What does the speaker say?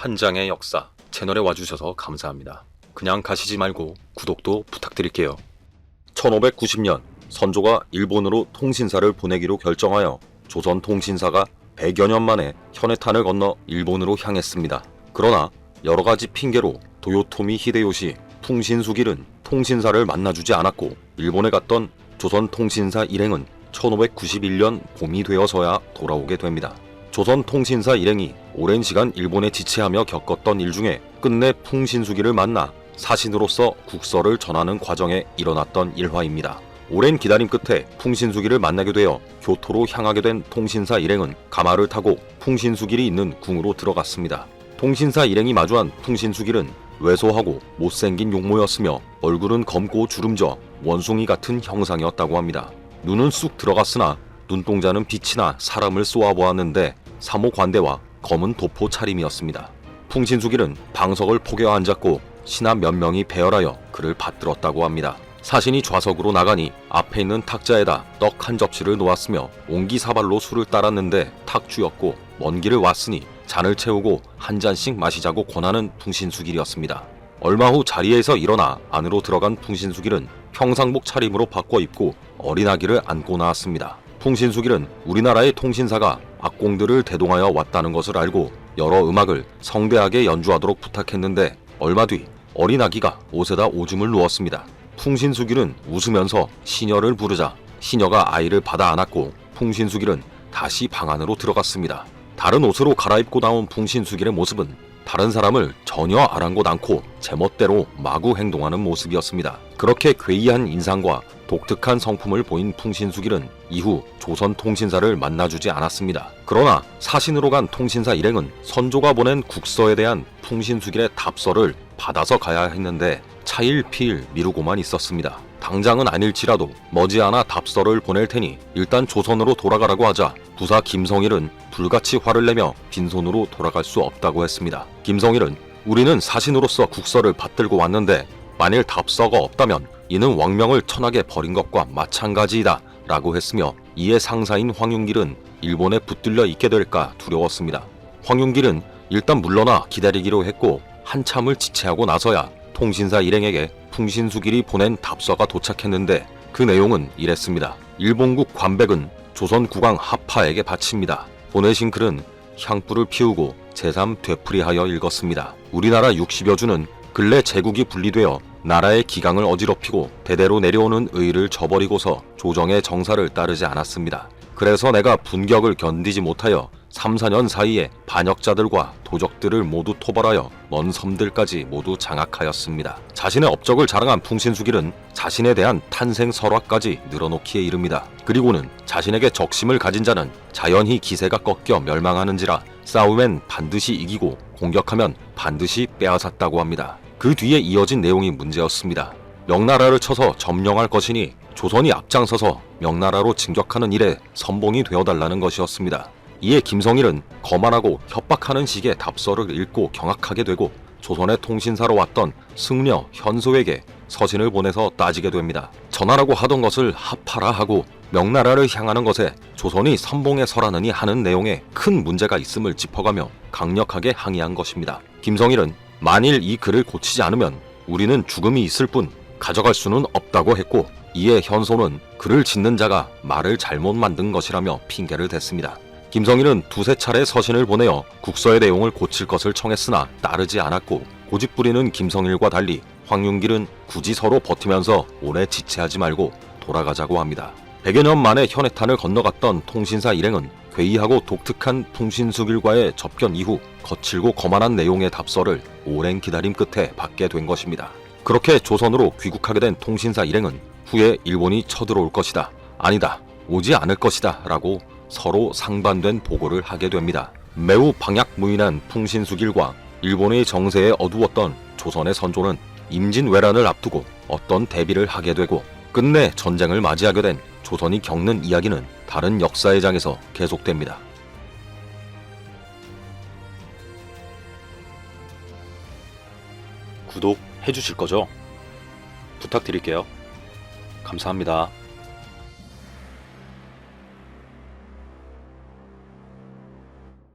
한 장의 역사 채널에 와주셔서 감사합니다. 그냥 가시지 말고 구독도 부탁드릴게요. 1590년 선조가 일본으로 통신사를 보내기로 결정하여 조선 통신사가 100여 년 만에 현해탄을 건너 일본으로 향했습니다. 그러나 여러 가지 핑계로 도요토미 히데요시 풍신수길은 통신사를 만나주지 않았고 일본에 갔던 조선 통신사 일행은 1591년 봄이 되어서야 돌아오게 됩니다. 조선통신사 일행이 오랜 시간 일본에 지체하며 겪었던 일 중에 끝내 풍신수기를 만나 사신으로서 국서를 전하는 과정에 일어났던 일화입니다. 오랜 기다림 끝에 풍신수기를 만나게 되어 교토로 향하게 된 통신사 일행은 가마를 타고 풍신수길이 있는 궁으로 들어갔습니다. 통신사 일행이 마주한 풍신수길은 왜소하고 못생긴 용모였으며 얼굴은 검고 주름져 원숭이 같은 형상이었다고 합니다. 눈은 쑥 들어갔으나 눈동자는 빛이나 사람을 쏘아보았는데 사모관대와 검은 도포 차림이었습니다. 풍신수길은 방석을 포개어 앉았고 신하 몇 명이 배열하여 그를 받들었다고 합니다. 사신이 좌석으로 나가니 앞에 있는 탁자에다 떡 한 접시를 놓았으며 옹기사발로 술을 따랐는데 탁주였고 먼 길을 왔으니 잔을 채우고 한 잔씩 마시자고 권하는 풍신수길이었습니다. 얼마 후 자리에서 일어나 안으로 들어간 풍신수길은 평상복 차림으로 바꿔 입고 어린 아기를 안고 나왔습니다. 풍신수길은 우리나라의 통신사가 악공들을 대동하여 왔다는 것을 알고 여러 음악을 성대하게 연주하도록 부탁했는데 얼마 뒤 어린 아기가 옷에다 오줌을 누웠습니다. 풍신수길은 웃으면서 시녀를 부르자 시녀가 아이를 받아 안았고 풍신수길은 다시 방 안으로 들어갔습니다. 다른 옷으로 갈아입고 나온 풍신수길의 모습은 다른 사람을 전혀 아랑곳 않고 제멋대로 마구 행동하는 모습이었습니다. 그렇게 괴이한 인상과 독특한 성품을 보인 풍신수길은 이후 조선 통신사를 만나주지 않았습니다. 그러나 사신으로 간 통신사 일행은 선조가 보낸 국서에 대한 풍신수길의 답서를 받아서 가야 했는데 차일피일 미루고만 있었습니다. 당장은 아닐지라도 머지않아 답서를 보낼 테니 일단 조선으로 돌아가라고 하자 부사 김성일은 불같이 화를 내며 빈손으로 돌아갈 수 없다고 했습니다. 김성일은 우리는 사신으로서 국서를 받들고 왔는데 만일 답서가 없다면 이는 왕명을 천하게 버린 것과 마찬가지이다 라고 했으며 이에 상사인 황윤길은 일본에 붙들려 있게 될까 두려웠습니다. 황윤길은 일단 물러나 기다리기로 했고 한참을 지체하고 나서야 통신사 일행에게 풍신수길이 보낸 답서가 도착했는데 그 내용은 이랬습니다. 일본국 관백은 조선 국왕 하파에게 바칩니다. 보내신 글은 향불을 피우고 제삼 되풀이하여 읽었습니다. 우리나라 60여 주는 근래 제국이 분리되어 나라의 기강을 어지럽히고 대대로 내려오는 의를 저버리고서 조정의 정사를 따르지 않았습니다. 그래서 내가 분격을 견디지 못하여 3, 4년 사이에 반역자들과 도적들을 모두 토벌하여 먼 섬들까지 모두 장악하였습니다. 자신의 업적을 자랑한 풍신수길은 자신에 대한 탄생 설화까지 늘어놓기에 이릅니다. 그리고는 자신에게 적심을 가진 자는 자연히 기세가 꺾여 멸망하는지라 싸움엔 반드시 이기고 공격하면 반드시 빼앗았다고 합니다. 그 뒤에 이어진 내용이 문제였습니다. 명나라를 쳐서 점령할 것이니 조선이 앞장서서 명나라로 진격하는 일에 선봉이 되어달라는 것이었습니다. 이에 김성일은 거만하고 협박하는 식의 답서를 읽고 경악하게 되고 조선의 통신사로 왔던 승려 현소에게 서신을 보내서 따지게 됩니다. 전하라고 하던 것을 합하라 하고 명나라를 향하는 것에 조선이 선봉에 서라느니 하는 내용에 큰 문제가 있음을 짚어가며 강력하게 항의한 것입니다. 김성일은 만일 이 글을 고치지 않으면 우리는 죽음이 있을 뿐 가져갈 수는 없다고 했고 이에 현소는 글을 짓는 자가 말을 잘못 만든 것이라며 핑계를 댔습니다. 김성일은 두세 차례 서신을 보내어 국서의 내용을 고칠 것을 청했으나 따르지 않았고 고집부리는 김성일과 달리 황윤길은 굳이 서로 버티면서 오래 지체하지 말고 돌아가자고 합니다. 100여 년 만에 현해탄을 건너갔던 통신사 일행은 괴이하고 독특한 풍신수길과의 접견 이후 거칠고 거만한 내용의 답서를 오랜 기다림 끝에 받게 된 것입니다. 그렇게 조선으로 귀국하게 된 통신사 일행은 후에 일본이 쳐들어올 것이다. 아니다. 오지 않을 것이다. 라고 서로 상반된 보고를 하게 됩니다. 매우 방약무인한 풍신수길과 일본의 정세에 어두웠던 조선의 선조는 임진왜란을 앞두고 어떤 대비를 하게 되고 끝내 전쟁을 맞이하게 된 조선이 겪는 이야기는 다른 역사의 장에서 계속됩니다. 구독 해 주실 거죠? 부탁드릴게요. 감사합니다.